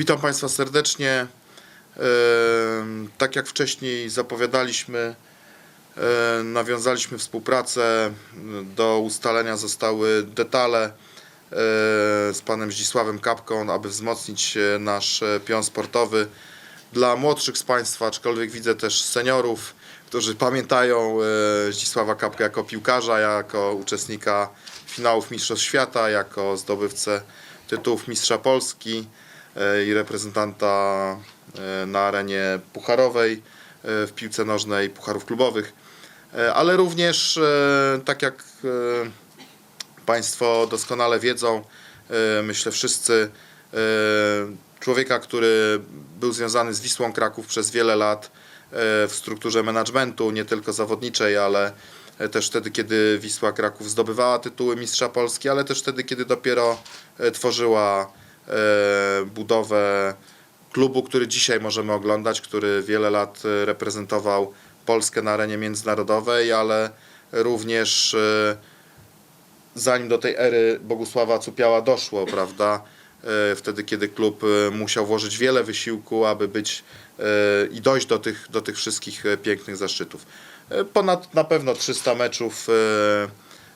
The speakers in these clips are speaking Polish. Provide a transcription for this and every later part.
Witam Państwa serdecznie. Tak jak wcześniej zapowiadaliśmy, nawiązaliśmy współpracę. Do ustalenia zostały detale z panem Zdzisławem Kapką, aby wzmocnić e, nasz e, pion sportowy. Dla młodszych z Państwa, aczkolwiek widzę też seniorów, którzy pamiętają e, Zdzisława Kapkę jako piłkarza, jako uczestnika finałów Mistrzostw Świata, jako zdobywcę tytułów Mistrza Polski i reprezentanta e, na arenie pucharowej e, w piłce nożnej, pucharów klubowych, E, ale również, e, tak jak e, Państwo doskonale wiedzą, e, myślę wszyscy, e, człowieka, który był związany z Wisłą Kraków przez wiele lat e, w strukturze managementu, nie tylko zawodniczej, ale e, też wtedy, kiedy Wisła Kraków zdobywała tytuły Mistrza Polski, ale też wtedy, kiedy dopiero e, tworzyła e, budowę klubu, który dzisiaj możemy oglądać, który wiele lat e, reprezentował Polskę na arenie międzynarodowej, ale również e, zanim do tej ery Bogusława Cupiała doszło, prawda? e, Wtedy, kiedy klub e, musiał włożyć wiele wysiłku, aby być e, i dojść do tych, do tych wszystkich e, pięknych zaszczytów. E, Ponad na pewno 300 meczów e,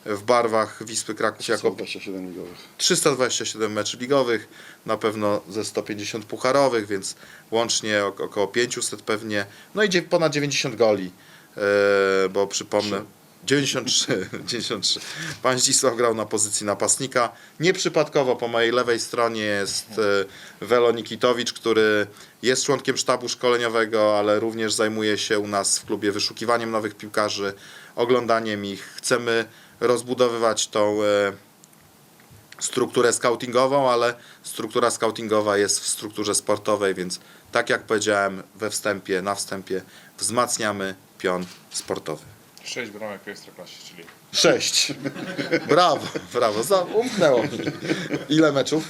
w barwach Wisły Kraków jako 27 ligowych. 327 meczów ligowych, na pewno ze 150 pucharowych, więc łącznie ok- około 500 pewnie. No i ponad 90 goli, e, bo przypomnę. 93, 93. Pan Zdzisław grał na pozycji napastnika. Nieprzypadkowo po mojej lewej stronie jest e, Welo Nikitowicz, który jest członkiem sztabu szkoleniowego, ale również zajmuje się u nas w klubie wyszukiwaniem nowych piłkarzy, oglądaniem ich. Chcemy rozbudowywać tą e, strukturę scoutingową, ale struktura scoutingowa jest w strukturze sportowej, więc tak jak powiedziałem we wstępie, na wstępie, wzmacniamy pion sportowy. Sześć bramek w Ekstraklasie, czyli Sześć. Brawo, brawo. Za, umknęło mi. Ile meczów?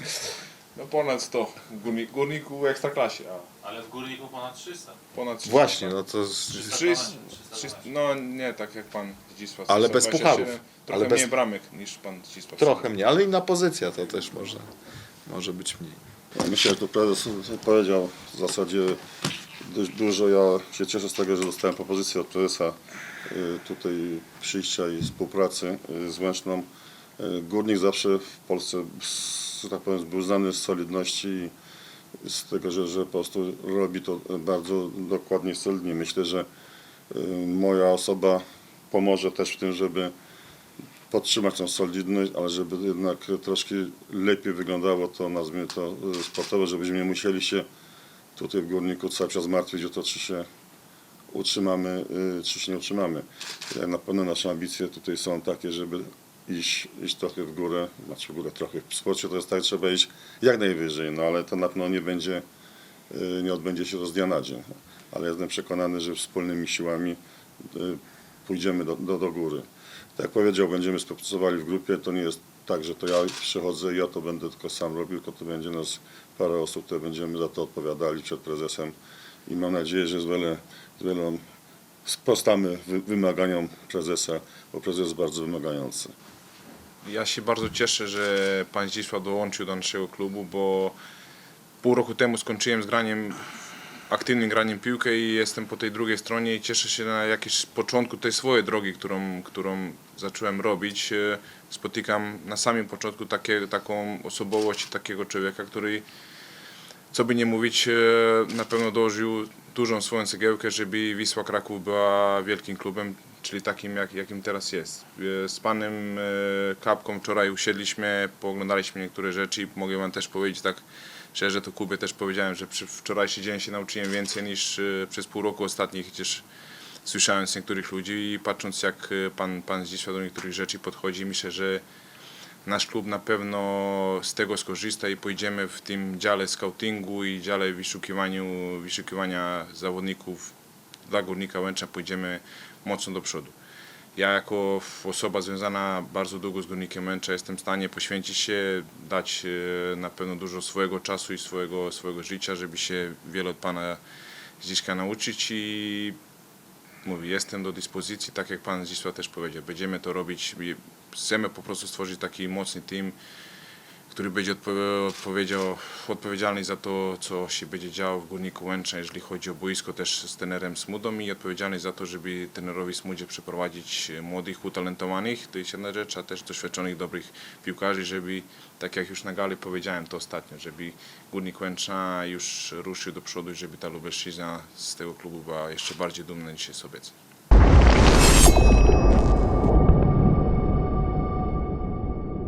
No ponad 100 w górni, górniku w Ekstraklasie, a Ale w górniku ponad 300. ponad 300. Właśnie, no to z- 300, 300, no nie tak jak pan Zdzisław. Ale bez 127, pucharów. Trochę Ale bez- mniej bramek niż pan Zdzisław. trochę mniej, ale inna pozycja to też może, może być mniej. Myślę, że tu prezes powiedział w zasadzie dość dużo. Ja się cieszę z tego, że dostałem propozycję od prezesa y, tutaj przyjścia i współpracy y, z Łęczną. Y, Górnik zawsze w Polsce, tak powiem, był znany z solidności i z tego, że, że po prostu robi to bardzo dokładnie solidnie. Myślę, że y, moja osoba pomoże też w tym, żeby podtrzymać tą solidność, ale żeby jednak troszkę lepiej wyglądało to, nazwijmy to y, sportowo, żebyśmy nie musieli się tutaj w Górniku cały czas martwić o to, czy się utrzymamy, czy się nie utrzymamy. Na pewno nasze ambicje tutaj są takie, żeby iść, iść trochę w górę, znaczy w górę trochę. W sporcie to jest tak, trzeba iść jak najwyżej, no ale to na pewno nie będzie, y, nie odbędzie się to z dnia na dzień. Ale jestem przekonany, że wspólnymi siłami y, pójdziemy do, do, do góry. Tak jak powiedział, będziemy współpracowali w grupie. To nie jest tak, że to ja przychodzę i ja to będę tylko sam robił, tylko to będzie nas parę osób, które będziemy za to odpowiadali przed prezesem i mam nadzieję, że z wiele, z wielą sprostamy wy, wymaganiom prezesa, bo prezes jest bardzo wymagający. Ja się bardzo cieszę, że pan Zdzisław dołączył do naszego klubu, bo pół roku temu skończyłem z graniem, aktywnym graniem piłkę i jestem po tej drugiej stronie i cieszę się na jakieś początku tej swojej drogi, którą, którą zacząłem robić. E, Spotykam na samym początku takie, taką osobowość takiego człowieka, który co by nie mówić, e, na pewno dołożył dużą swoją cegiełkę, żeby Wisła Kraków była wielkim klubem, czyli takim, jak, jakim teraz jest. E, Z panem e, Kapką wczoraj usiedliśmy, pooglądaliśmy niektóre rzeczy i mogę wam też powiedzieć tak szczerze, to Kubie też powiedziałem, że przy wczorajszy dzień się nauczyłem więcej niż przez pół roku ostatnich, chociaż słyszałem z niektórych ludzi i patrząc jak pan, pan Zdzisław do niektórych rzeczy podchodzi, myślę, że nasz klub na pewno z tego skorzysta i pójdziemy w tym dziale scoutingu i dziale wyszukiwaniu, wyszukiwania zawodników dla Górnika Łęcza pójdziemy mocno do przodu. Ja jako osoba związana bardzo długo z Górnikiem Łęcza jestem w stanie poświęcić się, dać e, na pewno dużo swojego czasu i swojego, swojego życia, żeby się wiele od Pana Zdziszka nauczyć i mówię, jestem do dyspozycji, tak jak Pan Zdzisław też powiedział, będziemy to robić, chcemy po prostu stworzyć taki mocny team, który będzie odpowiedzialny za to, co się będzie działo w Górniku Łęcza, jeżeli chodzi o boisko, też z trenerem Smudą i odpowiedzialny za to, żeby trenerowi Smudzie przeprowadzić młodych, utalentowanych, to jest jedna rzecz, a też doświadczonych, dobrych piłkarzy, żeby, tak jak już na gali powiedziałem to ostatnio, żeby Górnik Łęcza już ruszył do przodu i żeby ta Lubelszczyzna z tego klubu była jeszcze bardziej dumna niż jest obecnie.